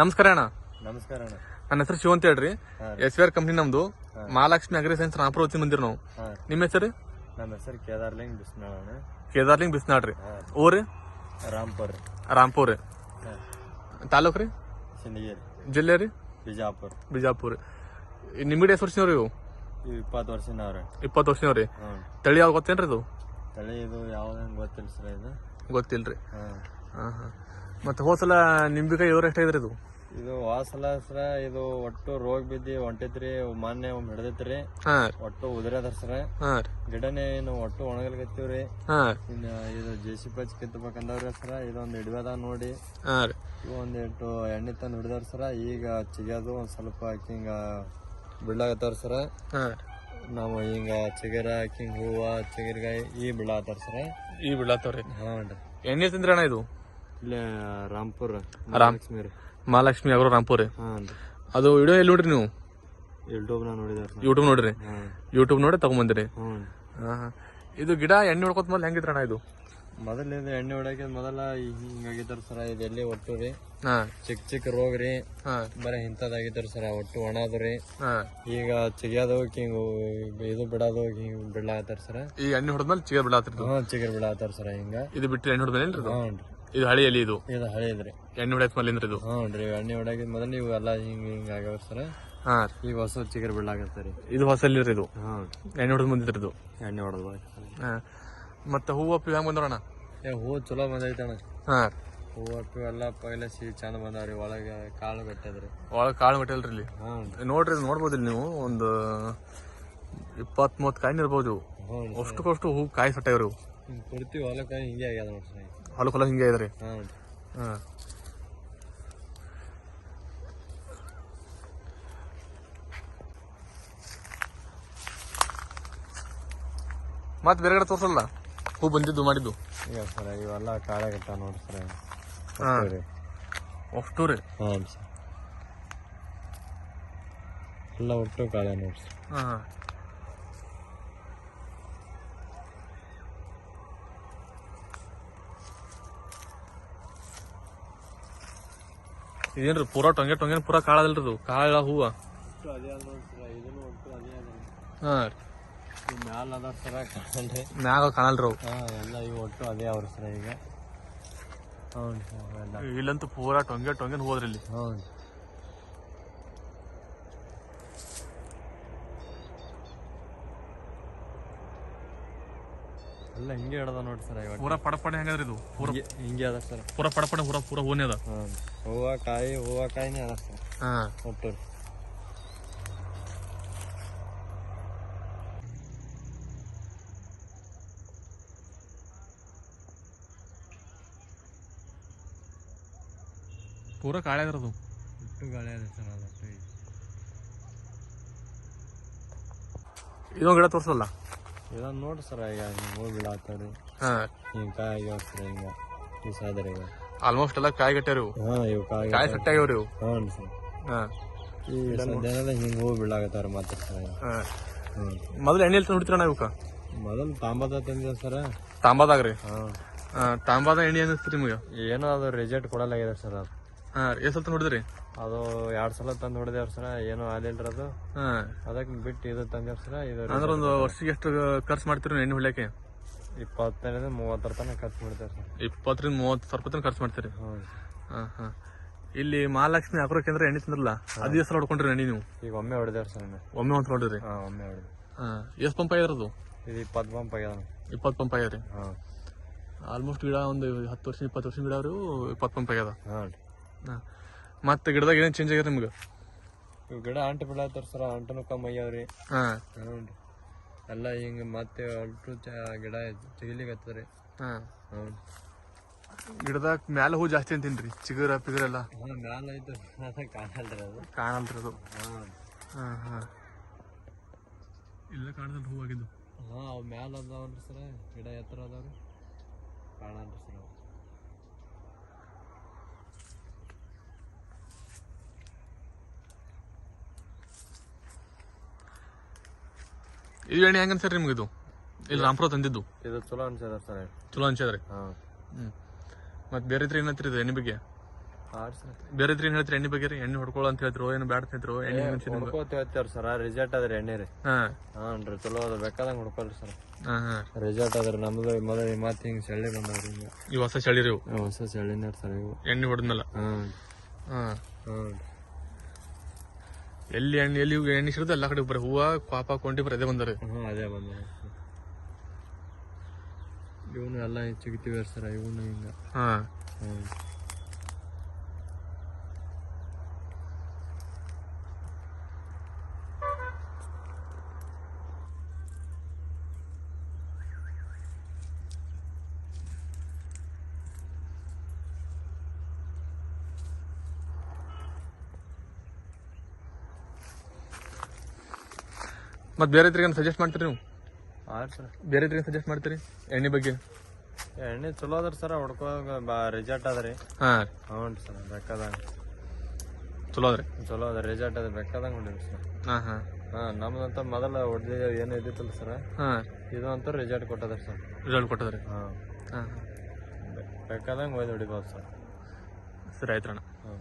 ನಮಸ್ಕಾರ ಅಣ್ಣ. ನಮಸ್ಕಾರ ಅಣ್ಣ. ನನ್ನ ಹೆಸರು ಶಿವ ಅಂತ ಹೇಳ್ರಿ. ಎಸ್ ವಿ ಆರ್ ಕಂಪ್ನಿ ನಮ್ದು. ಮಹಾಲಕ್ಷ್ಮಿ ಅಗ್ರಿ ಸೈನ್ಸ್ ರಾಮಪುರ ವತಿ ಬಂದಿರಿ ನಾವು. ನಿಮ್ಮ ಹೆಸರು ನಮ್ಮ ಹೆಸರು ಕೇದಾರ್ಲಿಂಗ್ ಬಿಸ್ನಾಳ್ ಅಣ್ಣ. ಕೇದಾರ್ಲಿಂಗ್ ಬಿಸ್ನಾಳ್ರಿ ಊರು ರಾಮ್ಪುರ್ ರಾಮ್ಪುರ್ ತಾಲೂಕ್ ರೀ? ಸಿಂದಗಿರಿ ಜಿಲ್ಲೆ ರೀ? ಬಿಜಾಪುರ್. ಬಿಜಾಪುರ ನಿಮ್ಗಡೆ ಎಷ್ಟು ವರ್ಷನವ್ರಿ ಇವು? ಇಪ್ಪತ್ತು ವರ್ಷನವ್ರಿ ಇಪ್ಪತ್ತು ವರ್ಷನವ್ರಿ ತಳಿ ಯಾವ ಗೊತ್ತೇನ್ರಿ ಇದು? ತಳಿ ಇದು ಯಾವ್ದು ಗೊತ್ತಿಲ್ಲ ಸರ್ ಇದು? ಗೊತ್ತಿಲ್ರಿ. ಹಾ ಹಾ. ಮತ್ತೆ ಹೋದ್ಸಲ ನಿಂಬಿಕಾಯಿ ಇವ್ರ ಎಷ್ಟಾಗಿದ್ರಿ ಇದು? ಇದು ವಾಸಲ ಸರ ಇದು ಒಟ್ಟು ರೋಗ ಬಿದ್ದಿ ಹೊಂಟೈತ್ರಿ ಮಾನ್ಯ ಒಮ್ಮೆ ಹಿಡ್ದೈತ್ರಿ. ಹಾ. ಒಟ್ಟು ಉದುರದರ ಸರ. ಹಾ. ರೀ ಗಿಡನೇ ಏನು ಒಟ್ಟು ಒಣಗಲ್ಕತ್ತೀವ್ರಿ ಹಾ. ಇನ್ನು ಇದು ಜೆ ಸಿ ಪಚ್ ಕಿತ್ತಬೇಕಂದವ್ರಿ ಸರ ಇದೊಂದು ಹಿಡಿಯೋದ ನೋಡಿ. ಹಾ ರೀ. ಇವು ಒಂದಿಟ್ಟು ಎಣ್ಣೆ ತಂದು ಹಿಡಿದಾರ ಸರ ಈಗ ಚಿಗಿಯೋದು ಒಂದ್ ಸ್ವಲ್ಪ ಹಿಂಗ ಬಿಡ್ಲಾಗತ್ತಾರ ಸರ. ಹಾ. ನಾವು ಹಿಂಗ ಚಿಗರ ಹಿಂಗ ಹೂವ ಚಿಗರ್ಗಾಯಿ ಈ ಬಿಳಾತಾರ ಸರ. ಈ ಬಿಡ್ಲಾತವ್ರಿ ಹಾ ರೀ. ಎಣ್ಣೆ ತಿಂದ್ರಣ ಇದು? ಇಲ್ಲೇ ರಾಮ್ಪುರ ರಾಮ್- ಲಕ್ಷ್ಮಿ ರೀ ಮಹಾಲಕ್ಷ್ಮಿ ಅವರು ರಾಮ್ಪುರ್? ರೀ ಹಾಂ ಅದು ವಿಡಿಯೋ ಎಲ್ಲಿ ನೋಡ್ರಿ ನೀವು? ಯೂಟ್ಯೂಬ್ನ ನೋಡಿದಾರ ಯೂಟ್ಯೂಬ್ ನೋಡ್ರಿ? ಹಾಂ. ಯೂಟ್ಯೂಬ್ ನೋಡಿ ತಗೊಂಬಂದಿರಿ? ಹ್ಞೂ. ಇದು ಗಿಡ ಎಣ್ಣೆ ಹೊಡ್ಕೊತ ಮೊದ್ಲು ಹೆಂಗಿದ್ರ ಅಣ್ಣ ಇದು? ಮೊದಲ ಇದು ಎಣ್ಣೆ ಹೊಡಕ್ಕೆ ಮೊದಲ ಹಿಂಗಾಗಿದ್ದಾರ ಸರ ಇದು ಎಲ್ಲಿ ಒಟ್ಟು ರೀ? ಹಾಂ. ಚಿಕ್ಕ ಚಿಕ್ಕ ರೋಗ ರೀ. ಹಾ. ಬರೀ ಇಂಥದ್ದಾಗಿದ್ದಾರ ಸರ ಒಟ್ಟು ಒಣದು ರೀ. ಹಾಂ. ಈಗ ಚಿಗಿಯೋದು ಹಿಂಗ ಇದು ಬಿಡೋದು ಹಿಂಗ್ ಬಿಡ್ಲಾತಾರ ಸರ. ಈ ಎಣ್ಣೆ ಹೊಡೆದ್ಮೇಲೆ ಚಿಗರ್ ಬಿಡಾತಿರ್ದು ಹ್ಞೂ ಚಿಗರ್ ಬಿಡಾತಾರ ಸರ ಹಿಂಗ. ಇದು ಬಿಟ್ಟು ಎಣ್ಣೆ ಹೊಡೆದ್ಮೇಲೆ ಹ್ಞೂ ರೀ ಇದು ಹಳಿಯಲ್ಲಿ ಇದು? ಇದು ಹಳೇದ್ರಿ ಎಣ್ಣೆ ಹೊಡೆಯಕ್ ಮೇಲಿಂದ್ರ ಇದು? ಹ್ಞೂ ರೀ ಎಣ್ಣೆ ಹೊಡೆಯಕ್ ಮೊದಲು ನೀವು ಎಲ್ಲ ಹಿಂಗ ಹಿಂಗ ಆಗ್ಯಾವ ಸರ ಹಾ. ಈಗ ಹೊಸ ಚಿಗರ್ ಬಿಡ್ಲಾಗತ್ತರಿ ಇದು ಹೊಸಲ್ಲಿ ಇದು? ಹ್ಞೂ ಎಣ್ಣೆ ಹೊಡೆದ್ ಬಂದಿದ್ರಿ ಇದು? ಎಣ್ಣೆ ಹೊಡೆದ್ ಹಾ. ಮತ್ತೆ ಹೂವು ಅಪ್ಪಿ ಹೆಂಗ್ ಬಂದ್ರಣ ಏ ಹೂ ಚಲೋ ಬಂದೈತಣ್ಣ ಹಾ. ಹೂ ಅಪ್ಪು ಎಲ್ಲ ಪೈಲೆ ಸಿಹಿ ಚಂದ ಬಂದಾವ್ರಿ ಒಳಗೆ ಕಾಳು ಕಟ್ಟದ್ರಿ ಒಳಗೆ ಕಾಳು ಕಟ್ಟಲ್ರಿ ಇಲ್ಲಿ? ಹ್ಞೂ ನೋಡ್ರಿ ಇದು ನೋಡ್ಬೋದು ಇಲ್ಲಿ ನೀವು ಒಂದು ಇಪ್ಪತ್ತ್ ಮೂವತ್ತು ಕಾಯಿನ ಇರ್ಬೋದು. ಹ್ಞೂ ಅಷ್ಟಕ್ಕಷ್ಟು ಹೂ ಕಾಯಿ ಸಟ್ಟಾಗ್ರಿ ಇವು. ಕೊಡ್ತೀವಿ ಹೊಲ ಹೊಲಕ್ಕೆ ಹಿಂಗೆ ಆಗ್ಯದ ನೋಡ್ರಿ ಹೊಲಕ್ಕೆ ಹೊಲ ಹಿಂಗೆ ಇದ್ರಿ. ಹಾಂ. ಮತ್ತೆ ಬೇರೆ ಕಡೆ ತೋರ್ಸಲ್ಲ? ಹೂ ಬಂದಿದ್ದು ಮಾಡಿದ್ದು. ಈಗ ಸರ ಇವೆಲ್ಲ ಕಾಳೆ ಗಟ್ಟ ನೋಡ್ರಿ ಸರ. ಹಾ. ಅಷ್ಟು ರೀ ಹಾಂ ಸರ್. ಎಲ್ಲ ಒಟ್ಟು ಕಾಳೆ ನೋಡಿ ಸರ್. ಹಾ. ಇದೇನ್ರಿ ಪೂರಾ ಟೊಂಗೆ ಟೊಂಗೆ ಪೂರಾ ಕಾಳದಲ್ರಿ ಇದು? ಕಾಳ ಹೂವ? ಹಾ ಮ್ಯಾಲ ಅದ ಸರ ಕಾಣಲ್ರಿ ಮ್ಯಾಗ ಕಾಣಲ್ರಿ ಅವು. ಎಲ್ಲ ಈಗ ಒಟ್ಟು ಅದೇ ಅವ್ರಿ ಸರ ಈಗ. ಇಲ್ಲಂತೂ ಪೂರಾ ಟೊಂಗೆ ಟೊಂಗೆ ಹೋದ್ರಿ ಇಲ್ಲಿ. ಹ್ಞೂ ಎಲ್ಲ ಹಿಂಗೆ ಹಿಡ್ದ ನೋಡಿ ಸರ್ ಇವಾಗ ಪೂರ ಪಡಪಡೆ ಪಡ ಹೆಂಗದ್ರಿ ಇದು? ಪೂರ ಹಿಂಗೆ ಅದ ಸರ್. ಪೂರ ಪಡಪಡೆ ಪೂರ ಪೂರ ಹೂನೇ ಅದ? ಹೂವ ಕಾಯಿ ಹೂವ ಕಾಯಿನೇ ಅದ ಸರ್. ಹಾ. ಒಟ್ಟು. ಪೂರಾ ಕಾಳೆ ಅದ್ರದು ಒಟ್ಟು ಗಾಳಿ ಅದ ಸರ್ ಇದೊಂದು ಗಿಡ ತೋರ್ಸಲ್ಲ? ಇದನ್ನ ನೋಡ್ರಿ ಸರ್ ಈಗ ಹಿಂಗೆ ಹೂ ಬಿಡಾತಾವ್ರಿ ಹಾ. ಹಿಂಗೆ ಕಾಯಿ ಆಗ್ಯಾವ ಸರ್ ಹಿಂಗ? ಈ ಸಾದ್ರೆ ಈಗ. ಆಲ್ಮೋಸ್ಟ್ ಎಲ್ಲ ಕಾಯಿ ಗಟ್ಟ್ಯಾರ ಇವು ಹಾಂ ಇವು ಕಾಯಿ ಕಾಯಿ ಆಗ್ಯಾವ್ರಿ ಇವು ಹ್ಞೂ ಸರ್. ಹಾ. ಈ ಸದ್ಯನೆಲ್ಲ ಹಿಂಗೆ ಹೂ ಬೀಳಾಗತ್ತಾರ ಮಾತ್ರ ಸರ್ ಹಾ. ಹ್ಞೂ ಮೊದಲು ಎಣ್ಣೆ ಎಲ್ಲಿ ನೋಡ್ತೀರ ನಾವು ಇವಕ್ಕ ಮೊದಲು ತಾಂಬದ ತಂದಿದೆ ಸರ್. ತಾಂಬಾದಾಗ್ರಿ? ಹಾಂ. ಹಾ ತಾಂಬಾದ ಎಣ್ಣೆ ಅನಿಸ್ತೀರಿ ನಿಮಗೆ? ಏನೋ ಅದು ರಿಸಲ್ಟ್ ಕೊಡಲಾಗಿದೆ ಸರ್ ಅದು. ಹಾ ಎಷ್ಟು ಸಲ ನೋಡಿದ್ರಿ? ಅದು ಎರಡು ಸಲ ತಂದು ಹೊಡೆದೇವ್ರ ಸರ ಏನೋ ಆಗಿಲ್ರಿ ಅದು. ಹಾಂ. ಅದಕ್ಕೆ ಬಿಟ್ಟು ಇದು ತಂದೇವ್ರ ಸರ ಇದು ಅಂದ್ರೆ ಒಂದು ವರ್ಷಕ್ಕೆ ಎಷ್ಟು ಖರ್ಚು ಮಾಡ್ತೀರಿ ಎಣ್ಣೆ ಹೊಳ್ಯಾಕೆ ಇಪ್ಪತ್ತೈದು ಮೂವತ್ತರ ತನಕ ಖರ್ಚು ಮಾಡ್ತೇವೆ ಸರ್. ಇಪ್ಪತ್ತರಿಂದ ಮೂವತ್ತು ಸಾವಿರ ರೂಪಾಯಿ ತನಕ ಖರ್ಚು ಮಾಡ್ತೀರಿ? ಹ್ಞೂ ಹಾಂ ಹಾ. ಇಲ್ಲಿ ಮಹಾಲಕ್ಷ್ಮಿ ಹಾಕೋ ಕೇಂದ್ರ ಎಣ್ಣೆ ತಿಂದ್ರಲ್ಲ ಅದು ಎಷ್ಟು ಸಲ ಹೊಡ್ಕೊಂಡ್ರಿ ಎಣ್ಣೆ ನೀವು? ಈಗ ಒಮ್ಮೆ ಹೊಡೆದೇವ್ರ ಸರ್ ಒಮ್ಮೆ ಒಂದು ಹೊಡಿದ್ರಿ? ಹಾಂ ಒಮ್ಮೆ ಹೊಡೆದು ಹಾಂ ಎಷ್ಟು ಪಂಪ್ ಆಗಿರೋದು ಇದು ಇಪ್ಪತ್ತು ಪಂಪ್ ಆಗ್ಯದ ಇಪ್ಪತ್ತು ಪಂಪ್ ಆಗ್ಯಾದ್ರಿ? ಹಾಂ. ಆಲ್ಮೋಸ್ಟ್ ಗಿಡ ಒಂದು ಹತ್ತು ವರ್ಷ ಇಪ್ಪತ್ತು ವರ್ಷ ಗಿಡ ಅವರು ಇಪ್ಪತ್ತು ಪಂಪ್ ಆಗ್ಯದ. ಹಾಂ ರೀ. ಹಾ. ಮತ್ತೆ ಗಿಡದಾಗ ಏನೇನು ಚೇಂಜ್ ಆಗ್ಯಾರ ನಿಮ್ಗೆ? ಇವು ಗಿಡ ಅಂಟು ಬೀಳತ್ತಾರ ಸರ್ ಅಂಟನು ಕಮ್ಮಿ ಆಗ್ಯಾವ್ರಿ. ಹಾ. ಹ್ಞೂ ರೀ ಎಲ್ಲ ಹಿಂಗೆ ಮತ್ತೆ ಅಲ್ಟು ಚ ಗಿಡ ಚಿಗಿಲಿಗತ್ತದ್ರಿ. ಹಾ. ಹ್ಞೂ ಗಿಡದಾಗ ಮ್ಯಾಲ ಹೂ ಜಾಸ್ತಿ ಅಂತೀನ್ರಿ ಚಿಗುರ ಪಿಗುರೆಲ್ಲ ಹಾಂ ಮ್ಯಾಲ ಐತೆ ಕಾಣಲ್ರಿ ಅದು ಕಾಣಲ್ರಿ ಅದು. ಹಾಂ ಹಾ ಹಾ. ಇಲ್ಲ ಕಾಣದಲ್ಲ ಹೂ ಆಗಿದ್ದು? ಹಾಂ ಅವು ಮ್ಯಾಲ ಅದಾವ್ರಿ ಸರ ಗಿಡ ಎತ್ತರ ಅದಾವ್ರಿ. ಕಾಣಲ್ರಿ ಸರ್ ಅವು. ಇದು ಎಣ್ಣೆ ಹೆಂಗ ಅನ್ಸರಿ ನಿಮ್ಗೆ ಇದು ಇಲ್ಲಿ ರಾಮ್ಪುರ ತಂದಿದ್ದು? ಇದು ಚಲೋ ಅನ್ಸದ ಸರ್. ಚಲೋ ಅನ್ಸದ್ರಿ ಹಾಂ. ಹ್ಮ್. ಮತ್ತೆ ಬೇರೆ ಇದ್ರೆ ಏನಂತೀರಿ ಇದು ಎಣ್ಣೆ ಬಗ್ಗೆ? ಬೇರೆ ಇದ್ರೆ ಏನ್ ಹೇಳ್ತೀರಿ ಎಣ್ಣೆ ಬಗ್ಗೆ ರೀ? ಎಣ್ಣೆ ಹೊಡ್ಕೊಳ್ಳೋ ಅಂತ ಹೇಳ್ತಿರೋ ಏನು ಬ್ಯಾಡ್ ಅಂತ ಎಣ್ಣೆ ಎಣ್ಣೆ ಮೆಣಸಿನ ಹುಡ್ಕೋತ ಹೇಳ್ತೇವ್ರಿ ಸರ್ ರಿಸಲ್ಟ್ ಅದ್ರಿ ಎಣ್ಣೆ ರೀ. ಹಾ. ಹಾಂ ರೀ ಚಲೋ ಅದ ಬೇಕಾದಂಗೆ ಹುಡ್ಕೊಳ್ರಿ ಸರ್. ಹಾ ಹಾ. ರಿಸಲ್ಟ್ ಅದ್ರಿ ನಮ್ದು ಮೊದಲು ಮತ್ತೆ ಹಿಂಗೆ ಸೆಳ್ಳಿ ಬಂದವ್ರಿ ಹಿಂಗೆ. ಈ ಹೊಸ ಚಳಿರಿ ಇವು? ಹೊಸ ಸೆಳ್ಳಿನ ಸರ್ ಇವು. ಎಣ್ಣೆ ಹೊಡೆದ್ಮೇಲೆ? ಹಾಂ. ಹಾ. ಹಾಂ. ಎಲ್ಲಿ ಎಣ್ಣೆ ಎಲ್ಲಿ ಎಣ್ಣೆ ಸಿಗುತ್ತೆ ಎಲ್ಲ ಕಡೆ ಬರೀ ಹೂವ ಪಾಪ ಕೊಂಡಿ ಬರೀ ಅದೇ ಬಂದರಿ ಹಾಂ ಅದೇ ಬಂದ ಇವನು ಎಲ್ಲ ಚಿಗಿತೀವಿ ಸರ್ ಇವನು ಹಿಂಗ. ಹಾ. ಹ್ಞೂ ಮತ್ತೆ ಬೇರೆ ಇದ್ರಿಗೆ ಸಜೆಸ್ಟ್ ಮಾಡ್ತೀರಿ ನೀವು? ಹಾಂ ಸರ್. ಬೇರೆ ಇದ್ರಿಗೆ ಸಜೆಸ್ಟ್ ಮಾಡ್ತೀರಿ? ಎಣ್ಣೆ ಬಗ್ಗೆ? ಎಣ್ಣೆ ಚಲೋ ಅದ್ರ ಸರ್ ಹೊಡ್ಕೋ ಬಾ ರಿಸಲ್ಟ್ ಅದ್ರಿ ಹಾಂ. ಹ್ಞೂ ರೀ ಸರ್ ಬೇಕಾದಂಗೆ. ಚಲೋ ಅದ್ರಿ ಚಲೋ ಅದ ರಿಜಾರ್ಟ್ ಅದ ಬೇಕಾದಂಗೆ ಹೊಡೀರಿ ಸರ್. ಹಾ ಹಾ. ಹಾಂ ನಮ್ದಂತ ಮೊದಲ ಹೊಡೆದ ಏನು ಇದ್ದಿತ್ತಲ್ಲ ಸರ್? ಹಾ. ಇದು ಅಂತೂ ರಿಸಲ್ಟ್ ಕೊಟ್ಟದ್ರಿ ಸರ್. ರಿಸಲ್ಟ್ ಕೊಟ್ಟದ್ರಿ? ಹಾಂ. ಹಾಂ ಬೇಕಾದಂಗೆ ಒಯ್ದು ಹೊಡಿಬೋದು ಸರ್. ಸರಿ ಆಯ್ತು ಅಣ್ಣ. ಹಾಂ.